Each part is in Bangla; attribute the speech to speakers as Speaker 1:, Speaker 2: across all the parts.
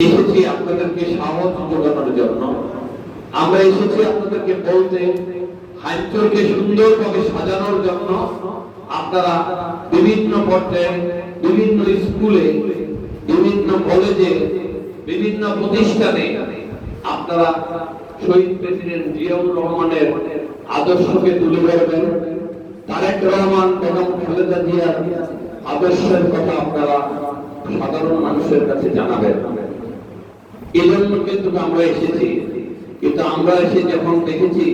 Speaker 1: এসেছি আপনাদেরকে সাহস যোগানোর জন্য। আমরা এসেছি আপনাদেরকে বলতে, হাইচরকে সুন্দরভাবে সাজানোর জন্য আপনারা বিভিন্ন পর্যায়ে, বিভিন্ন স্কুলে, বিভিন্ন কলেজে, বিভিন্ন প্রতিষ্ঠানে আপনারা শহীদ প্রেসিডেন্ট জিয়াউর রহমানের আদর্শকে তুলে ধরবেন। তারেক রহমান, বেগম খালেদা জিয়ার আদর্শের কথা আপনারা সাধারণ মানুষের কাছে জানাবেন। এই জন্য কিন্তু আমরা এসেছি। কিন্তু আমরা এসে যখন দেখেছি,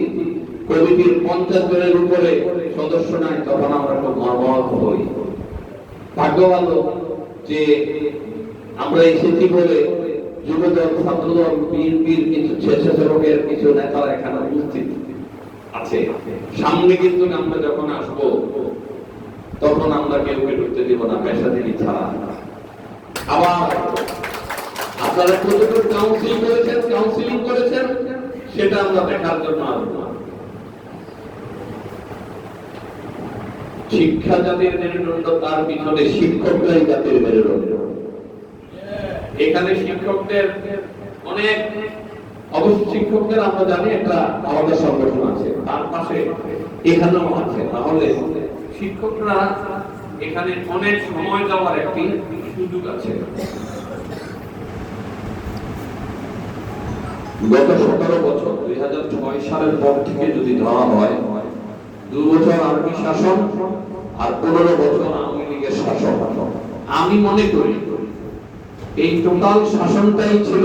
Speaker 1: কমিটির পঞ্চাশ জনের উপরে সদস্য নাই, তখন আমরা খুব মর্মাহত হই। ভাগ্য যে আমরা এসেছি বলে যুবদল, ছাত্রদল, বিএনপির কিছু স্বেচ্ছাসেবকের কিছু নেতারা এখানে উপস্থিত আছে। সামনে কিন্তু আমরা যখন আসব, তখন আমরা কেউ ঢুকতে দিব না পেশাদারি ছাড়া। আবার আপনারা কতটুকু কাউন্সিল করেছেন কাউন্সিলিং করেছেন, সেটা আমরা দেখার জন্য আসব। শিক্ষা জাতির মেরুদণ্ড তার পিছনে, শিক্ষকরাই জাতির মেরুদণ্ড। এখানে শিক্ষকদের অনেক অবশ্য শিক্ষকদের আমরা জানি, একটা আলাদা সংগঠন আছে, তার পাশে এখানেও আছে। তাহলে শিক্ষকরা এখানে অনেক সময় দেওয়ার একটি সুযোগ আছে। গত সতেরো বছর, দুই হাজার ছয় সালের পর থেকে যদি ধরা হয় দু বছর আর্মি শাসন আর পনেরো বছর আওয়ামী লীগের শাসন। আমি মনে করি, এই টোটাল শাসনটাই ছিল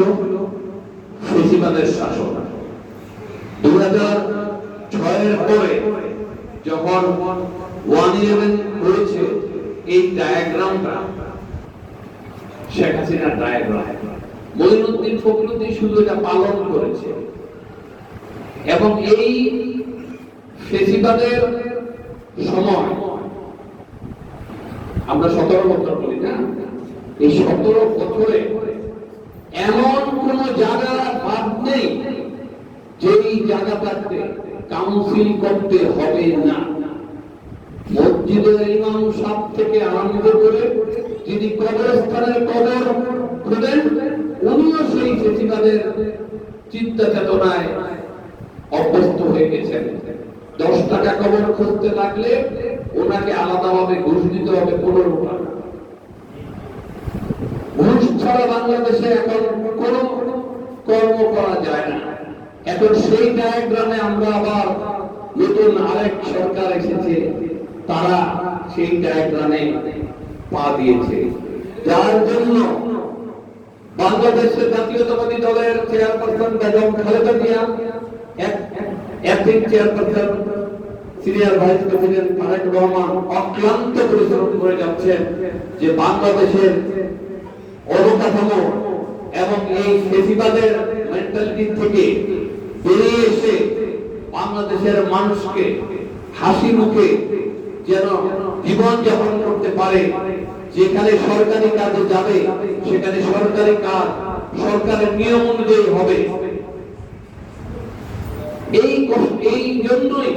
Speaker 1: ফেসিবাদের শাসন। দু হাজার ছয়ের পরে যখন ওয়ান ইলেভেন হয়েছে এই ডায়াগ্রামটা শেখ হাসিনার ডায়াগ্রাম মঈনুদ্দিন ফখরুদ্দিন শুধু এটা পালন করেছে। এবং এই ফেসিবাদের সময়, আমরা সতেরো বছর বলি না, এই সতেরো বছরে এমন কোন জায়গা বাদ নেই যেই জায়গাটাতে কাউন্সিল করতে হবে না। মসজিদের ইমাম সাহেব থেকে আরম্ভ করে যিনি কবরস্থানের কবর খুঁজেন ফেসিবাদের চিন্তা চেতনায় অভ্যস্ত হয়ে গেছেন। দশ টাকা কবর খুঁজতে লাগলে ওনাকে আলাদাভাবে ঘুষ দিতে হবে পনেরো ঘুষ ছাড়া বাংলাদেশে এখন কোন কর্ম করা যায় না। এখন সেই ডায়াগ্রামে আমরা আবার নতুন আরেক সরকার এসেছে, তারা সেই ডায়াগ্রামে পা দিয়েছে। যার জন্য বাংলাদেশের জাতীয়তাবাদী দলের chairperson Begum Khaleda Zia chairperson senior vice president Tarique Rahman অক্লান্ত পরিশ্রম করে যাচ্ছেন যে বাংলাদেশের অবকাঠামো এবং এই ফেসিবাদের মেন্টালিটি থেকে বেরিয়ে এসে বাংলাদেশের মানুষকে হাসি মুখে যেন জীবন যাপন করতে পারে যেখানে সরকারি কাজে যাবে, সেখানে সরকারি কাজ সরকারের নিয়ম অনুযায়ী হবে। এই এই জন্যই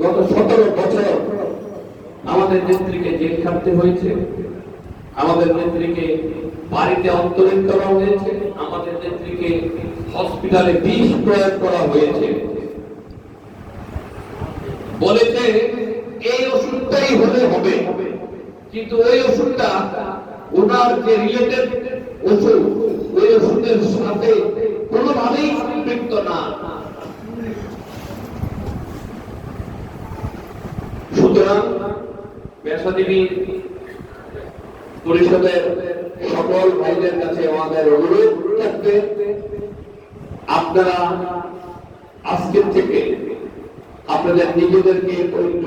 Speaker 1: গত সতেরো বছর আমাদের নেত্রীকে জেল খাটতে হয়েছে। আমাদের নেত্রীকে বাড়িতে অন্তরীণ করা হয়েছে। আমাদের নেত্রীকে হসপিটালে বিষ প্রয়োগ করা হয়েছে। বলেছে, এই ওষুধটাই হলে হবে। কিন্তু ওই ওষুধটা ওনার যে রিলেটেড ওষুধ, ওই ওষুধের সাথে কোনোভাবেই সম্পৃক্ত না। সুতরাং পেশাজীবী পরিষদের সকল ভাইদের কাছে আমাদের অনুরোধ থাকবে, আপনারা আজকের থেকে আপনাদের নিজেদেরকে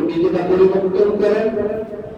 Speaker 1: নিজেরা পরিবর্তন করেন।